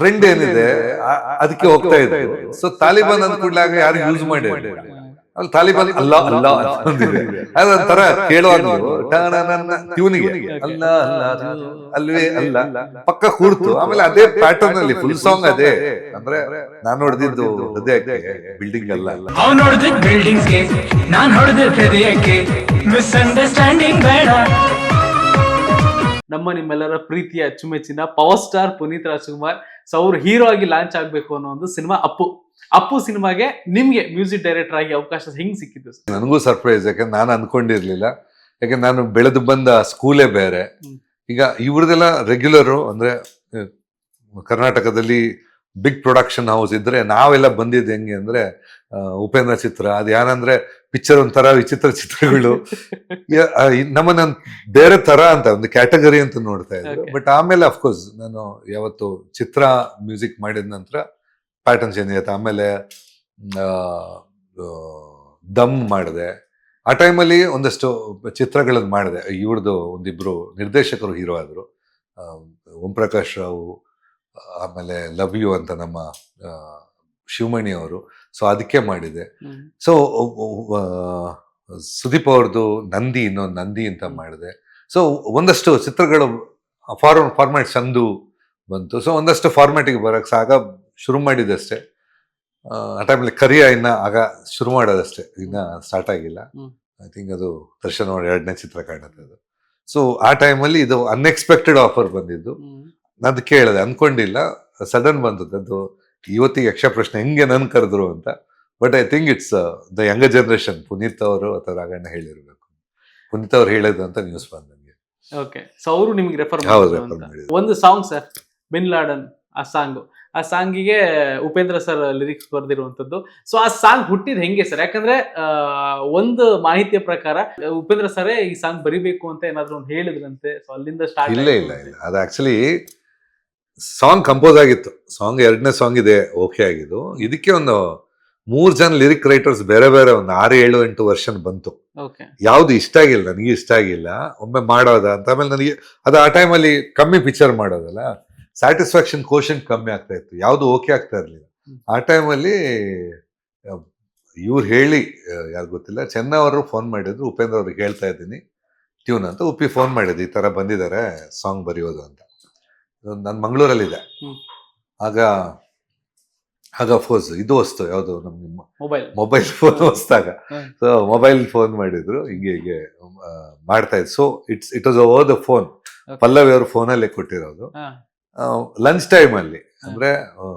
Trend ಏನಿದೆ ಅದಕ್ಕೆ ಹೋಗ್ತಾ ಇದೆ ಸೊ ತಾಲಿಬಾನ್ ಅಂದ್ಕೂಡ್ಲಾಗ ಯಾರು ಯೂಸ್ ಮಾಡಿ ಅಲ್ಲಿ ತಾಲಿಬಾನ್ ಅಲ್ಲ ಅಲ್ಲ ಅದೊಂಥರ ಕೇಳುವಾಗ ಟ್ಯೂನಿಗೆ ಅಲ್ಲ ಅಲ್ಲ ಅಲ್ವೇ ಅಲ್ಲ ಪಕ್ಕ ಕೂರ್ತು. ಆಮೇಲೆ ಅದೇ ಪ್ಯಾಟರ್ನ್ ಅಲ್ಲಿ ಫುಲ್ ಸಾಂಗ್ ಅದೇ. ಅಂದ್ರೆ ನಾನು ಹೊಡೆದಿದ್ದು ಹೃದಯಕ್ಕೆ ಬಿಲ್ಡಿಂಗ್ ಅಲ್ಲ. ಅವ್ನು ಹೊಡೆದ ಬಿಲ್ಡಿಂಗ್ಸ್ಗೆ ನಾನ್ ಹೊಡೆದ ಹೃದಯಕ್ಕೆ. ಮಿಸ್ಅಂಡರ್ಸ್ಟ್ಯಾಂಡಿಂಗ್ ಬೇಡ. ನಮ್ಮ ನಿಮ್ಮೆಲ್ಲರ ಪ್ರೀತಿಯ ಅಚ್ಚುಮೆಚ್ಚಿನ power star Puneeth Rajkumar so ಅವ್ರು ಹೀರೋ ಆಗಿ ಲಾಂಚ್ ಆಗ್ಬೇಕು ಅನ್ನೋ ಒಂದು ಸಿನಿಮಾ ಅಪ್ಪು. ಅಪ್ಪು ಸಿನಿಮಾಗೆ ನಿಮ್ಗೆ ಮ್ಯೂಸಿಕ್ ಡೈರೆಕ್ಟರ್ ಆಗಿ ಅವಕಾಶ ಹೆಂಗ್ ಸಿಕ್ಕಿದ್ದು? ನನಗೂ ಸರ್ಪ್ರೈಸ್ ಯಾಕಂದ್ರೆ ನಾನು ಅನ್ಕೊಂಡಿರ್ಲಿಲ್ಲ. ಯಾಕಂದ್ರೆ ನಾನು ಬೆಳೆದು ಬಂದ ಸ್ಕೂಲೇ ಬೇರೆ. ಈಗ ಇವ್ರದೆಲ್ಲ ರೆಗ್ಯುಲರು ಅಂದ್ರೆ ಕರ್ನಾಟಕದಲ್ಲಿ ಬಿಗ್ ಪ್ರೊಡಕ್ಷನ್ ಹೌಸ್ ಇದ್ರೆ ನಾವೆಲ್ಲ ಬಂದಿದ್ದು ಹೆಂಗೆ ಅಂದ್ರೆ ಉಪೇಂದ್ರ ಚಿತ್ರ ಅದು ಏನಂದ್ರೆ ಪಿಕ್ಚರ್ ಒಂಥರ ವಿಚಿತ್ರ ಚಿತ್ರಗಳು. ನಮ್ಮನ್ನ ಬೇರೆ ತರ ಅಂತ ಒಂದು ಕ್ಯಾಟಗರಿ ಅಂತ ನೋಡ್ತಾ ಇದ್ದೆ ಬಟ್ ಆಮೇಲೆ ಅಫ್ಕೋರ್ಸ್ ನಾನು ಯಾವತ್ತು ಚಿತ್ರ ಮ್ಯೂಸಿಕ್ ಮಾಡಿದ ನಂತರ ಪ್ಯಾಟರ್ನ್ ಚೇಂಜ್ ಆಯ್ತು ಆಮೇಲೆ ದಮ್ ಮಾಡಿದೆ. ಆ ಟೈಮಲ್ಲಿ ಒಂದಷ್ಟು ಚಿತ್ರಗಳನ್ನು ಮಾಡಿದೆ. ಇವ್ರದ್ದು ಒಂದಿಬ್ರು ನಿರ್ದೇಶಕರು ಹೀರೋ ಆದರು. ಓಂ ಪ್ರಕಾಶ್ ರಾವ್ ಆಮೇಲೆ ಲವ್ ಯು ಅಂತ ನಮ್ಮ ಶಿವಮಣಿ ಅವರು. ಸೊ ಅದಕ್ಕೆ ಮಾಡಿದೆ. ಸೊ ಸುದೀಪ್ ಅವ್ರದ್ದು ನಂದಿ ಇನ್ನೊಂದು ನಂದಿ ಅಂತ ಮಾಡಿದೆ. ಸೊ ಒಂದಷ್ಟು ಚಿತ್ರಗಳು ಫಾರ್ಮ್ ಫಾರ್ಮ್ಯಾಟ್ ಚಂದು ಬಂತು. ಸೊ ಒಂದಷ್ಟು ಫಾರ್ಮ್ಯಾಟಿಗೆ ಬರಕ್ಕೆ ಆಗ ಶುರು ಮಾಡಿದಷ್ಟೇ ಆ, ಆ ಟೈಮಲ್ಲಿ ಕರಿಯ ಇನ್ನ ಆಗ ಶುರು ಮಾಡೋದಷ್ಟೇ ಇನ್ನ ಸ್ಟಾರ್ಟ್ ಆಗಿಲ್ಲ. ಐ ಥಿಂಕ್ ಅದು ದರ್ಶನ್ ಅವ್ರ ಎರಡನೇ ಚಿತ್ರ ಕಾಣುತ್ತೆ ಅದು ಸೊ ಆ ಟೈಮಲ್ಲಿ ಇದು ಅನ್ಎಕ್ಸ್ಪೆಕ್ಟೆಡ್ ಆಫರ್ ಬಂದಿದ್ದು. ನಾನು ಕೇಳಿದೆ. ಅಂದ್ಕೊಂಡಿಲ್ಲ ಅನ್ಕೊಂಡಿಲ್ಲ. ಸಡನ್ ಬಂದದ್ದು. ಅದು ಇವತ್ತಿಗೆ ಯಕ್ಷ ಪ್ರಶ್ನೆ ಹೆಂಗೆ ನನ್ ಕರೆದ್ರು ಅಂತ. But I think it's the young generation Puneeth ಅವರು ಅಥವಾ ರಾಗಣ್ಣ ಹೇಳಿರ್ಬೇಕು. ಪುನೀತ್ ಅವ್ರು ಹೇಳಿದ್ರು ಅಂತ ನ್ಯೂಸ್ ಬಂದ ನನಗೆ ಓಕೆ ಸೊ ಅವರು ನಿಮ್ಗೆ ರೆಫರ್. ಒಂದು ಸಾಂಗ್ ಸರ್ ಬಿನ್ ಲಾಡನ್ ಆ ಸಾಂಗ್ ಆ ಸಾಂಗಿಗೆ ಉಪೇಂದ್ರ ಸರ್ ಲಿರಿಕ್ಸ್ ಬರೆದಿರುವಂಥದ್ದು ಸೊ ಆ ಸಾಂಗ್ ಹುಟ್ಟಿದ್ ಹೆಂಗೆ ಸರ್ ಯಾಕಂದ್ರೆ ಒಂದು ಮಾಹಿತಿಯ ಪ್ರಕಾರ ಉಪೇಂದ್ರ ಸರೇ ಈ ಸಾಂಗ್ ಬರಿಬೇಕು ಅಂತ ಏನಾದ್ರು ಒಂದು ಹೇಳಿದ್ರಂತೆ. ಸೊ ಅಲ್ಲಿಂದ ಸ್ಟಾರ್ಟ್ ಇಲ್ಲ ಇಲ್ಲ ಇಲ್ಲ. ಅದು ಆಕ್ಚುಲಿ ಸಾಂಗ್ ಕಂಪೋಸ್ ಆಗಿತ್ತು. ಸಾಂಗ್ ಎರಡನೇ ಸಾಂಗ್ ಇದೆ ಓಕೆ ಆಗಿದ್ದು. ಇದಕ್ಕೆ ಒಂದು ಮೂರ್ ಜನ ಲಿರಿಕ್ ರೈಟರ್ಸ್ ಬೇರೆ ಬೇರೆ ಒಂದು ಆರು ಏಳು ಎಂಟು ವರ್ಷನ್ ಬಂತು. ಯಾವ್ದು ಇಷ್ಟ ಆಗಿಲ್ಲ ನನಗೆ ಇಷ್ಟ ಆಗಿಲ್ಲ. ಒಮ್ಮೆ ಮಾಡೋದ ಅಂತ ಆಮೇಲೆ ನನಗೆ ಅದು ಆ ಟೈಮಲ್ಲಿ ಕಮ್ಮಿ ಪಿಕ್ಚರ್ ಮಾಡೋದಲ್ಲ. ಸ್ಯಾಟಿಸ್ಫ್ಯಾಕ್ಷನ್ ಕೋಶನ್ ಕಮ್ಮಿ ಆಗ್ತಾ ಇತ್ತು. ಯಾವ್ದು ಓಕೆ ಆಗ್ತಾ ಇರ್ಲಿಲ್ಲ. ಆ ಟೈಮಲ್ಲಿ ಇವ್ರು ಹೇಳಿ ಯಾರು ಗೊತ್ತಿಲ್ಲ ಚೆನ್ನ ಅವರು ಫೋನ್ ಮಾಡಿದ್ರು. ಉಪೇಂದ್ರ ಅವ್ರಿಗೆ ಹೇಳ್ತಾ ಇದ್ದೀನಿ. ಟ್ಯೂನ್ ಅಂತ ಉಪ್ಪಿ ಫೋನ್ ಮಾಡಿದ್ವಿ ಈ ತರ ಬಂದಿದ್ದಾರೆ ಸಾಂಗ್ ಬರೆಯೋದು ಅಂತ. ನಾನು ಮಂಗಳೂರಲ್ಲಿದೆ. ಆಗ ಆಗ ಫೋಸ್ ಇದು ವಸ್ತು ಯಾವುದು ನಮ್ಗೆ ಮೊಬೈಲ್ ಮೊಬೈಲ್ ಫೋನ್ ಹೊಸ್ದಾಗ. ಸೊ ಮೊಬೈಲ್ ಫೋನ್ ಮಾಡಿದ್ರು ಹಿಂಗೆ ಹೀಗೆ ಮಾಡ್ತಾ ಇದ್ರು. So it's it was oh the phone Pallavi ಅವರು ಫೋನಲ್ಲೇ ಕೊಟ್ಟಿರೋದು. ಲಂಚ್ ಟೈಮ್ ಅಲ್ಲಿ ಅಂದ್ರೆ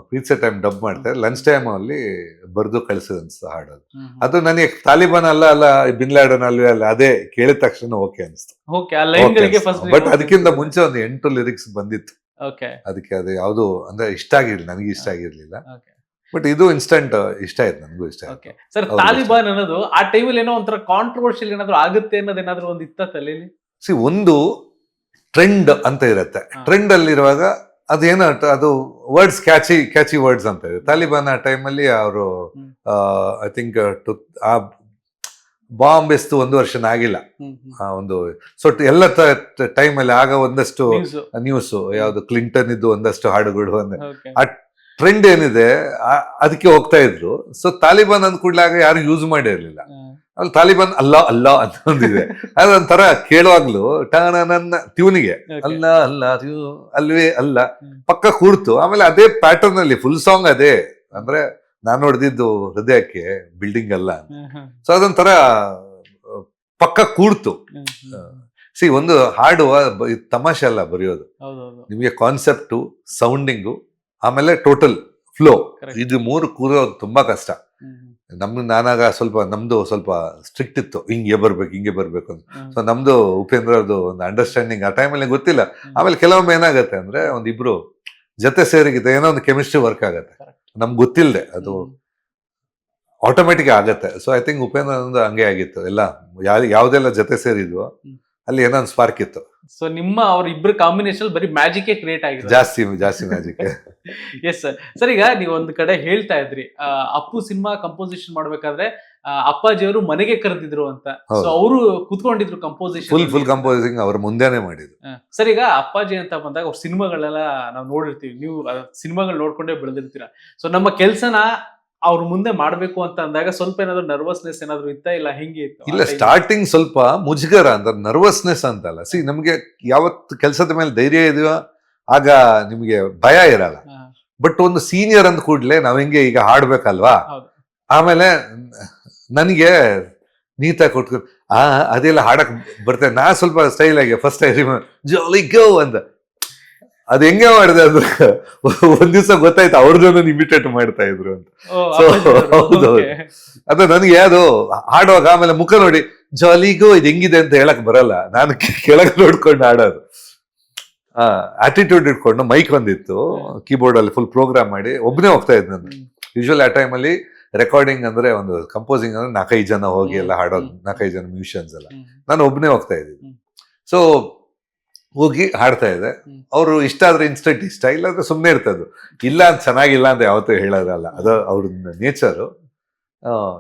ಪೀಸೆ ಟೈಮ್ ಡಬ್ ಮಾಡ್ತಾರೆ ಲಂಚ್ ಟೈಮ್ ಅಲ್ಲಿ ಬರ್ದು ಕಳಿಸಿದ ಅನ್ಸ್ತು ಹಾಡೋದು ಅದು ನನಗೆ ತಾಲಿಬಾನ್ ಅಲ್ಲ ಅಲ್ಲ ಬಿನ್ ಲ್ಯಾಡನ್ ಅಲ್ವೇ ಅಲ್ಲ ಅದೇ ಕೇಳಿದ ತಕ್ಷಣ ಓಕೆ ಅನಿಸ್ತು. ಬಟ್ ಅದಕ್ಕಿಂತ ಮುಂಚೆ ಒಂದು ಎಂಟು ಲಿರಿಕ್ಸ್ ಬಂದಿತ್ತು. ಅದಕ್ಕೆ ಅದು ಯಾವುದು ಅಂದ್ರೆ ಇಷ್ಟ ಆಗಿರ್ಲಿಲ್ಲ ನನಗೆ ಇಷ್ಟ ಆಗಿರ್ಲಿಲ್ಲ. ಬಟ್ ಇದು ಇನ್ಸ್ಟಂಟ್ ಇಷ್ಟ ಆಯ್ತು ನನಗೂ ಇಷ್ಟ ಆಯ್ತು. ಓಕೆ ಸರ್ ತಾಲಿಬಾನ್ ಅನ್ನೋದು ಆ ಟೈಮಲ್ಲಿ ಏನೋ ಒಂಥರ ಕಾಂಟ್ರವರ್ಷಿಯಲ್ ಏನಾದ್ರು ಆಗುತ್ತೆ ಅನ್ನೋದು ಏನಾದ್ರು ಒಂದು ಇತ್ತ ತಲೆಯಲ್ಲಿ ಸಿ ಒಂದು ಟ್ರೆಂಡ್ ಅಂತ ಇರುತ್ತೆ. ಟ್ರೆಂಡ್ ಅಲ್ಲಿರುವಾಗ ಅದೇನೋ ಅದು ವರ್ಡ್ಸ್ ಕ್ಯಾಚಿ ಕ್ಯಾಚಿ ವರ್ಡ್ಸ್ ಅಂತ ಇದೆ ತಾಲಿಬಾನ್ ಆ ಟೈಮಲ್ಲಿ ಅವರು. ಐ ಥಿಂಕ್ ಟು ಆ ಬಾಂಬ್ ಎಸ್ತು ಒಂದು ವರ್ಷನ ಆಗಿಲ್ಲ. ಆ ಒಂದು ಸೊ ಎಲ್ಲ ಟೈಮಲ್ಲಿ ಆಗ ಒಂದಷ್ಟು ನ್ಯೂಸ್ ಯಾವುದು ಕ್ಲಿಂಟನ್ ಇದ್ದು ಒಂದಷ್ಟು ಹಾಡುಗಳು ಅಂದ್ರೆ ಆ ಟ್ರೆಂಡ್ ಏನಿದೆ ಅದಕ್ಕೆ ಹೋಗ್ತಾ ಇದ್ರು. ಸೊ ತಾಲಿಬಾನ್ ಅಂದ್ಕೂಡ್ಲಾಗ ಯಾರು ಯೂಸ್ ಮಾಡಿರ್ಲಿಲ್ಲ. ಅಲ್ಲಿ ತಾಲಿಬಾನ್ ಅಲ್ಲ ಅಲ್ಲ ಅಂತ ಒಂದಿದೆ. ಅದೊಂಥರ ಕೇಳುವಾಗ್ಲೂ ನನ್ನ ಟ್ಯೂನಿಗೆ ಅಲ್ಲ ಅಲ್ಲ ಅದು ಅಲ್ವೇ ಅಲ್ಲ. ಪಕ್ಕ ಕೂರ್ತು ಆಮೇಲೆ ಅದೇ ಪ್ಯಾಟರ್ನ್ ಅಲ್ಲಿ ಫುಲ್ ಸಾಂಗ್ ಅದೇ. ಅಂದ್ರೆ ನಾನು ಹೊಡೆದಿದ್ದು ಹೃದಯಕ್ಕೆ ಬಿಲ್ಡಿಂಗ್ ಅಲ್ಲ ಸೊ ಅದೊಂಥರ ಪಕ್ಕ ಕೂಡ್ತು. ಸಿ ಒಂದು ಹಾಡು ತಮಾಷೆ ಅಲ್ಲ ಬರೆಯೋದು. ನಿಮಗೆ ಕಾನ್ಸೆಪ್ಟು ಸೌಂಡಿಂಗು ಆಮೇಲೆ ಟೋಟಲ್ ಫ್ಲೋ. ಇದು ಮೂರು ಕೂರೋದು ತುಂಬಾ ಕಷ್ಟ. ನಮ್ಗೆ ನಾನಾಗ ಸ್ವಲ್ಪ ನಮ್ದು ಸ್ವಲ್ಪ ಸ್ಟ್ರಿಕ್ಟ್ ಇತ್ತು. ಹಿಂಗೆ ಬರ್ಬೇಕು ಹಿಂಗೆ ಬರ್ಬೇಕು ಅಂತ. ಸೊ ನಮ್ದು ಉಪೇಂದ್ರದ್ದು ಒಂದು ಅಂಡರ್ಸ್ಟ್ಯಾಂಡಿಂಗ್ ಆ ಟೈಮಲ್ಲಿ ಗೊತ್ತಿಲ್ಲ. ಆಮೇಲೆ ಕೆಲವೊಮ್ಮೆ ಏನಾಗುತ್ತೆ ಅಂದ್ರೆ ಒಂದಿಬ್ರು ಜೊತೆ ಸೇರಿಗಿದೆ ಏನೋ ಒಂದು ಕೆಮಿಸ್ಟ್ರಿ ವರ್ಕ್ ಆಗತ್ತೆ. ನಮ್ಗೆ ಗೊತ್ತಿಲ್ಲದೆ ಅದು ಆಟೋಮೆಟಿಕ್ ಆಗತ್ತೆ. ಸೊ ಐ ಥಿಂಕ್ ಉಪೇಂದ್ರ ಒಂದು ಹಂಗೆ ಆಗಿತ್ತು. ಎಲ್ಲ ಯಾವ ಯಾವ್ದೆಲ್ಲ ಜೊತೆ ಸೇರಿದ್ವು ಅಲ್ಲಿ ಏನೋ ಒಂದು ಸ್ಪಾರ್ಕ್ ಇತ್ತು. ಸೊ ನಿಮ್ಮ ಅವ್ರ ಇಬ್ರು ಕಾಂಬಿನೇಷನ್ ಬರೀ ಮ್ಯಾಜಿಕ್ ಕ್ರಿಯೇಟ್ ಆಗಿದೆ ಜಾಸ್ತಿ ಜಾಸ್ತಿ ಮ್ಯಾಜಿಕ್ ಎಸ್ ಸರ್ ಸರ್ ಈಗ ನೀವು ಒಂದು ಕಡೆ ಹೇಳ್ತಾ ಇದ್ರಿ ಅಪ್ಪು ಸಿನಿಮಾ ಕಂಪೋಸಿಷನ್ ಮಾಡ್ಬೇಕಾದ್ರೆ ಅಪ್ಪಾಜಿಯವರು ಮನೆಗೆ ಕರೆದಿದ್ರು ಅಂತ. ಸೊ. ಅವರು ಕುತ್ಕೊಂಡಿದ್ರು ಕಂಪೋಸಿಷನ್ ಫುಲ್ ಫುಲ್ ಕಂಪೋಸಿಂಗ್ ಅವ್ರ ಮುಂದೆನೆ ಮಾಡಿದ್ರು. ಸರ್ ಈಗ ಅಪ್ಪಾಜಿ ಅಂತ ಬಂದಾಗ ಅವ್ರ ಸಿನಿಮಾಗಳೆಲ್ಲ ನಾವು ನೋಡಿರ್ತೀವಿ. ನೀವು ಸಿನಿಮಾಗಳು ನೋಡ್ಕೊಂಡೇ ಬೆಳೆದಿರ್ತೀರ. ಸೊ ನಮ್ಮ ಕೆಲ್ಸನ ಅವ್ರ ಮುಂದೆ ಮಾಡ್ಬೇಕು ಅಂತ ಅಂದಾಗ ಸ್ವಲ್ಪ ಏನಾದ್ರು ನರ್ವಸ್ನೆಸ್ ಏನಾದ್ರು ಇತ್ತ ಇಲ್ಲ? ಹೆಂಗೆ ಇಲ್ಲ ಸ್ಟಾರ್ಟಿಂಗ್ ಸ್ವಲ್ಪ ಮುಜುಗರ ಅಂದ್ರೆ ನರ್ವಸ್ನೆಸ್ ಅಂತಲ್ಲ. ಸಿ ನಮ್ಗೆ ಯಾವತ್ತು ಕೆಲಸದ ಮೇಲೆ ಧೈರ್ಯ ಇದೆಯೋ ಆಗ ನಿಮ್ಗೆ ಭಯ ಇರಲ್ಲ. ಬಟ್ ಒಂದು ಸೀನಿಯರ್ ಅಂದ ಕೂಡ್ಲೆ ನಾವ್ ಹೆಂಗೆ ಈಗ ಹಾಡ್ಬೇಕಲ್ವಾ? ಆಮೇಲೆ ನನಗೆ ನೀತ ಕೊಟ್ಕೊ ಆ ಅದೆಲ್ಲ ಹಾಡಕ್ ಬರ್ತೇನೆ. ನಾ ಸ್ವಲ್ಪ ಸ್ಟೈಲ್ ಆಗಿ ಫಸ್ಟ್ ಟೈಮ್ ಜಾಲಿ ಗೋ ಅಂತ ಅದ್. ಹೆಂಗೆ ಮಾಡಿದೆ ಅಂದ್ರೆ ಒಂದ್ ದಿವಸ ಗೊತ್ತಾಯ್ತು ಅವ್ರದ್ದು ಇಮಿಟೇಟ್ ಮಾಡ್ತಾ ಇದ್ರು ಅಂತ. ಸೊ ಹೌದು, ಹೌದು. ಅದು ನನಗೆ ಅದು ಹಾಡುವಾಗ ಆಮೇಲೆ ಮುಖ ನೋಡಿ ಜಾಲಿಗೋ ಇದು ಹೆಂಗಿದೆ ಅಂತ ಹೇಳಕ್ ಬರಲ್ಲ. ನಾನು ಕೆಳಗೆ ನೋಡ್ಕೊಂಡು ಹಾಡೋದು. ಆಟಿಟ್ಯೂಡ್ ಇಟ್ಕೊಂಡು ಮೈಕ್ ಒಂದಿತ್ತು ಕೀಬೋರ್ಡ್ ಅಲ್ಲಿ ಫುಲ್ ಪ್ರೋಗ್ರಾಮ್ ಮಾಡಿ ಒಬ್ಬನೇ ಹೋಗ್ತಾ ಇದ್ದೆ ನಾನು. ಯೂಶುವಲಿ ಆ ಟೈಮಲ್ಲಿ ರೆಕಾರ್ಡಿಂಗ್ ಅಂದ್ರೆ ಒಂದು ಕಂಪೋಸಿಂಗ್ ಅಂದ್ರೆ ನಾಲ್ಕೈದು ಜನ ಹೋಗಿ ಎಲ್ಲ ಹಾಡೋದು ನಾಲ್ಕೈದು ಜನ ಮ್ಯೂಷಿಯನ್ಸ್ ಎಲ್ಲ. ನಾನು ಒಬ್ಬನೇ ಹೋಗ್ತಾ ಇದ್ದೀನಿ. ಸೊ ಹೋಗಿ ಹಾಡ್ತಾ ಇದೆ. ಅವರು ಇಷ್ಟ ಆದ್ರೆ ಇನ್ಸ್ಟೆಂಟ್ ಇಷ್ಟ ಇಲ್ಲ ಅಂದ್ರೆ ಸುಮ್ಮನೆ ಇರ್ತದ್ದು. ಇಲ್ಲ ಅಂತ ಚೆನ್ನಾಗಿಲ್ಲ ಅಂತ ಯಾವತ್ತೂ ಹೇಳೋದಲ್ಲ. ಅದು ಅವ್ರ ನೇಚರು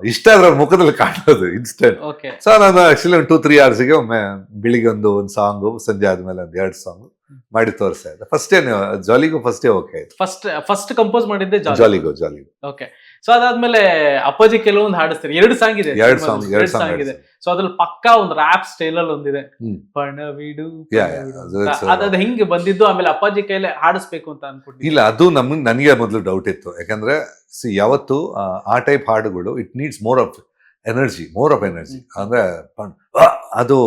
ಇಷ್ಟ ಆದ್ರೆ ಅವ್ರ ಮುಖದಲ್ಲಿ ಕಾಣೋದು ಇನ್ಸ್ಟೆಂಟ್ ಸೊ ನಾನು ಆಕ್ಚುಲಿ ಒಂದು ಟೂ ತ್ರೀ ಅವರ್ಸ್ಗೆ ಒಮ್ಮೆ ಬೆಳಿಗ್ಗೆ ಒಂದು ಒಂದು ಸಾಂಗು ಸಂಜೆ ಆದ್ಮೇಲೆ ಒಂದು ಎರಡು ಸಾಂಗ್ ಮಾಡಿ ಇದ್ದೆ ಫಸ್ಟೇ ಜಾಲಿಗೂ ಫಸ್ಟೇ ಓಕೆ ಫಸ್ಟ್ ಫಸ್ಟ್ ಕಂಪೋಸ್ ಮಾಡಿದ್ದೆ ಜಾಲಿಗೂ ಜಾಲಿಗೂ ಓಕೆ ಸೊ ಅದಾದ್ಮೇಲೆ ಅಪ್ಪಾಜಿ ಕೆಲವೊಂದು ಹಾಡಿಸ್ತಾರೆ. ಎರಡು ಸಾಂಗ್ ಇದೆ. ಎರಡು. ಸಾಂಗ್ ಎರಡು ಸಾಂಗ್ ಇದೆ. ಸೊ ಅದ್ರಲ್ಲಿ ಪಕ್ಕಾ ಒಂದು ರ್ಯಾಪ್ ಸ್ಟೈಲ್ ಅಲ್ಲಿ ಒಂದಿದೆ. ಪಣವಿಡು ಅದು ಹೆಂಗೆ ಬಂದಿದ್ದು ಆಮೇಲೆ ಅಪ್ಪಾಜಿ ಕೈಯಲ್ಲಿ ಹಾಡಿಸ್ಬೇಕು ಅಂತ ಅನ್ಕೊಂಡಿದ್ದೆ. ಇಲ್ಲ ಅದು ನಮ್ಗೆ ನನಗೆ ಮೊದಲು ಡೌಟ್ ಇತ್ತು. ಯಾಕಂದ್ರೆ ಸಿ ಯಾವತ್ತು ಆ, ಆ ಟೈಪ್ ಹಾಡುಗಳು it needs more of energy more of energy. ಅಂದ್ರೆ ಅದು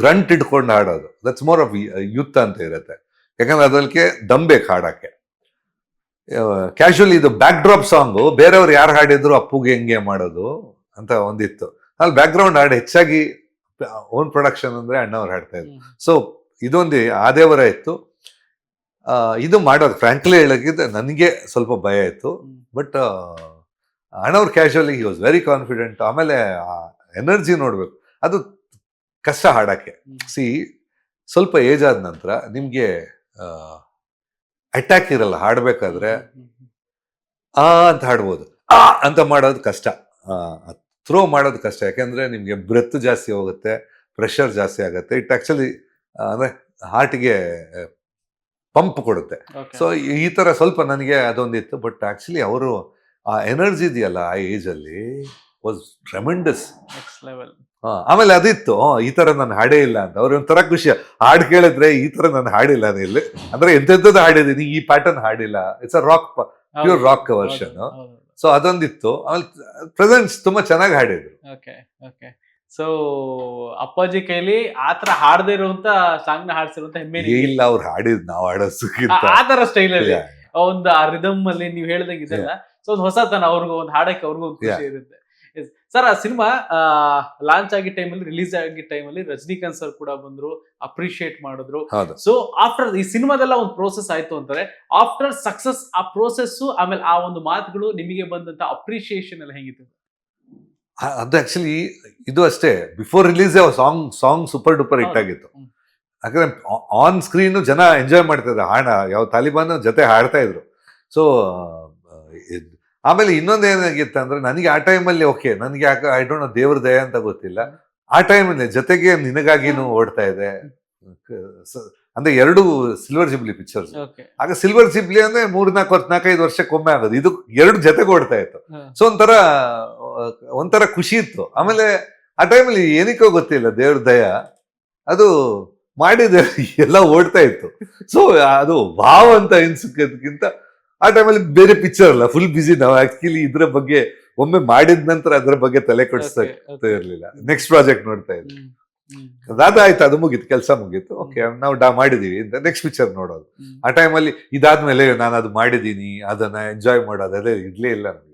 ಗ್ರಂಟ್ ಇಟ್ಕೊಂಡು ಹಾಡೋದು. ದಟ್ಸ್ ಮೋರ್ ಆಫ್ ಯುತ್ ಅಂತ ಇರುತ್ತೆ. ಯಾಕಂದ್ರೆ ಅದಕ್ಕೆ ದಮ್ ಬೇಕು ಹಾಡೋಕ್ಕೆ. ಕ್ಯಾಶುವಲಿ ಇದು ಬ್ಯಾಕ್ ಡ್ರಾಪ್ ಸಾಂಗು ಬೇರೆಯವ್ರು ಯಾರು ಹಾಡಿದ್ರು ಅಪ್ಪುಗೆ ಹೆಂಗೆ ಮಾಡೋದು ಅಂತ ಒಂದಿತ್ತು. ಅಲ್ಲಿ ಬ್ಯಾಕ್ ಗ್ರೌಂಡ್ ಹಾಡು ಹೆಚ್ಚಾಗಿ ಓನ್ ಪ್ರೊಡಕ್ಷನ್ ಅಂದ್ರೆ ಅಣ್ಣವ್ರು ಹಾಡ್ತಾ ಇದ್ರು. ಸೊ ಇದೊಂದು ಆದೇವರ ಇತ್ತು. ಇದು ಮಾಡೋದು ಫ್ರಾಂಕ್ಲಿ ಹೇಳಕ್ಕಿದ್ರೆ ನನಗೆ ಸ್ವಲ್ಪ ಭಯ ಇತ್ತು. ಬಟ್ ಅಣ್ಣವ್ರ casually he was very confident ಆಮೇಲೆ ಎನರ್ಜಿ ನೋಡ್ಬೇಕು. ಅದು ಕಷ್ಟ ಹಾಡಕ್ಕೆ. ಸಿ ಸ್ವಲ್ಪ ಏಜ್ ಆದ ನಂತರ ನಿಮಗೆ ಅಟ್ಯಾಕ್ ಇರಲ್ಲ ಹಾಡಬೇಕಾದ್ರೆ ಆ ಅಂತ ಹಾಡ್ಬೋದು. ಆ ಅಂತ ಮಾಡೋದು ಕಷ್ಟ. ಥ್ರೋ ಮಾಡೋದು ಕಷ್ಟ. ಯಾಕೆಂದರೆ ನಿಮಗೆ ಬ್ರೆತ್ ಜಾಸ್ತಿ ಹೋಗುತ್ತೆ ಪ್ರೆಷರ್ ಜಾಸ್ತಿ ಆಗುತ್ತೆ. ಇಟ್ ಆ್ಯಕ್ಚುಲಿ ಅಂದ್ರೆ ಹಾರ್ಟ್ಗೆ ಪಂಪ್ ಕೊಡುತ್ತೆ. ಸೊ ಈ ಥರ ಸ್ವಲ್ಪ ನನಗೆ ಅದೊಂದಿತ್ತು. ಬಟ್ ಆ್ಯಕ್ಚುಲಿ ಅವರು ಆ ಎನರ್ಜಿ ಇದೆಯಲ್ಲ ಆ ಏಜ್ ಅಲ್ಲಿ ವಾಸ್ ಟ್ರೆಮೆಂಡಸ್ ನೆಕ್ಸ್ಟ್ ಲೆವೆಲ್ ಆಮೇಲೆ ಅದಿತ್ತು ಈ ತರ ನಾನು ಹಾಡೇ ಇಲ್ಲ ಅಂತ. ಅವ್ರ ಒಂಥರ ಖುಷಿ ಹಾಡು ಕೇಳಿದ್ರೆ ಈ ತರ ನಾನು ಹಾಡಿಲ್ಲ ಇಲ್ಲಿ ಅಂದ್ರೆ ಎಂತೆಂಥದ್ದು ಹಾಡಿದೀನಿ ಈ pattern ಹಾಡಿಲ್ಲ it's a rock pure rock version so ಅದೊಂದಿತ್ತು. ಆಮೇಲೆ ಪ್ರೆಸೆಂಟ್ಸ್ ತುಂಬಾ ಚೆನ್ನಾಗಿ ಹಾಡಿದ್ರು. ಓಕೆ ಓಕೆ ಸೊ ಅಪ್ಪಾಜಿ ಕೈಲಿ ಆತರ ಹಾಡದೇ ಇರುವಂತ ಸಾಂಗ್ನ ಹಾಡ್ಸಿರುವಂತ ಹೆಮ್ಮೆ ಇಲ್ಲ ಅವ್ರು ಹಾಡಿದ್ ನಾವು ಹಾಡೋಸಕ್ಕಿಂತ ಆತರ ಆ ತರ ಸ್ಟೈಲ್ ಅಲ್ಲಿ? ಒಂದು ಆ ರಿದಮ್ ಅಲ್ಲಿ ನೀವು ಹೇಳ್ದಂಗೆ ಇದೆಲ್ಲ? ಸೊ ಒಂದು ಹೊಸತನ ಅವ್ರಿಗೂ ಒಂದು ಹಾಡಕ್ಕೆ ಅವ್ರಿಗೂ ಒಂದು ಖುಷಿ ಇರುತ್ತೆ. ಸರ್ ಆ ಸಿನಿಮಾ ಲಾಂಚ್ ಆಗಿ ಟೈಮಲ್ಲಿ ರಿಲೀಸ್ ಆಗಿ ಟೈಮಲ್ಲಿ ರಜನಿಕಾಂತ್ ಸರ್ ಕೂಡ ಬಂದ್ರು ಅಪ್ರಿಷಿಯೇಟ್ ಮಾಡಿದ್ರು. ಹೌದು. ಸೊ ಆಫ್ಟರ್ ಈ ಸಿನಿಮಾದೆಲ್ಲ ಒಂದು ಪ್ರೋಸೆಸ್ ಆಯ್ತು ಅಂತಾರೆ ಆಫ್ಟರ್ ಸಕ್ಸಸ್ ಆ ಪ್ರೋಸೆಸ್ ಆಮೇಲೆ ಆ ಒಂದು ಮಾತುಗಳು ನಿಮಗೆ ಬಂದಂತ ಅಪ್ರಿಷಿಯೇಷನ್ ಎಲ್ಲ ಹೆಂಗಿತ್ತು? ಅದು ಆಕ್ಚುಲಿ ಇದು ಅಷ್ಟೇ. Before release song song super duper hit. ಆಗಿತ್ತು. ಯಾಕಂದ್ರೆ ಆನ್ ಸ್ಕ್ರೀನ್ ಜನ ಎಂಜಾಯ್ ಮಾಡ್ತಾ ಇದ್ರು ಹಾಡ ಯಾವ ತಾಲಿಬಾನ್ ಜೊತೆ ಹಾಡ್ತಾ ಇದ್ರು. ಸೊ ಆಮೇಲೆ ಇನ್ನೊಂದು ಏನಾಗಿತ್ತು ಅಂದ್ರೆ ನನಗೆ ಆ ಟೈಮಲ್ಲಿ ಓಕೆ ನನಗೆ ಯಾಕೆ ಐ ಡೋಂಟ್ ನೋ ದೇವ್ರ ದಯ ಅಂತ ಗೊತ್ತಿಲ್ಲ. ಆ ಟೈಮಲ್ಲಿ ಜೊತೆಗೆ ನಿನಗಾಗಿನೂ ಓಡ್ತಾ ಇದೆ. ಅಂದ್ರೆ ಎರಡು ಸಿಲ್ವರ್ ಜಿಬ್ಲಿ ಪಿಕ್ಚರ್ಸ್ ಆಗ ಸಿಲ್ವರ್ ಜಿಬ್ಲಿ ಅಂದ್ರೆ ಮೂರ್ ನಾಲ್ಕು ವರ್ಷ ನಾಲ್ಕೈದು ವರ್ಷಕ್ಕೊಮ್ಮೆ ಆಗೋದು. ಇದು ಎರಡು ಜೊತೆಗೆ ಓಡ್ತಾ ಇತ್ತು. ಸೊ ಒಂಥರ ಒಂಥರ ಖುಷಿ ಇತ್ತು. ಆಮೇಲೆ ಆ ಟೈಮಲ್ಲಿ ಏನಕ್ಕೋ ಗೊತ್ತಿಲ್ಲ ದೇವ್ರ ದಯ. ಅದು ಮಾಡಿದ ಎಲ್ಲ ಓಡ್ತಾ ಇತ್ತು. ಸೊ ಅದು ವಾವ್ ಅಂತ ಎನ್ಸಕ್ಕಿಂತ ಆ ಟೈಮಲ್ಲಿ ಬೇರೆ ಪಿಕ್ಚರ್ ಅಲ್ಲ ಫುಲ್ ಬಿಸಿ ನಾವು ಆಕ್ಚುಲಿ ಇದ್ರ ಬಗ್ಗೆ ಒಮ್ಮೆ ಮಾಡಿದ ನಂತರ ಅದ್ರ ಬಗ್ಗೆ ತಲೆ ಕೊಡಿಸ್ತಾ ಇರ್ಲಿಲ್ಲ. ನೆಕ್ಸ್ಟ್ ಪ್ರಾಜೆಕ್ಟ್ ನೋಡ್ತಾ ಇದ್ವಿ ಅದಾದ ಆಯ್ತು ಅದು ಮುಗೀತು ಕೆಲಸ ಮುಗೀತು. ಓಕೆ ನಾವು ಡಾ ಮಾಡಿದೀವಿ ಅಂತ ನೆಕ್ಸ್ಟ್ ಪಿಕ್ಚರ್ ನೋಡೋದು. ಆ ಟೈಮಲ್ಲಿ ಇದಾದ್ಮೇಲೆ ನಾನು ಅದು ಮಾಡಿದ್ದೀನಿ ಅದನ್ನ ಎಂಜಾಯ್ ಮಾಡೋದು ಅದೇ ಇರ್ಲೇ ಇಲ್ಲ ನಮಗೆ.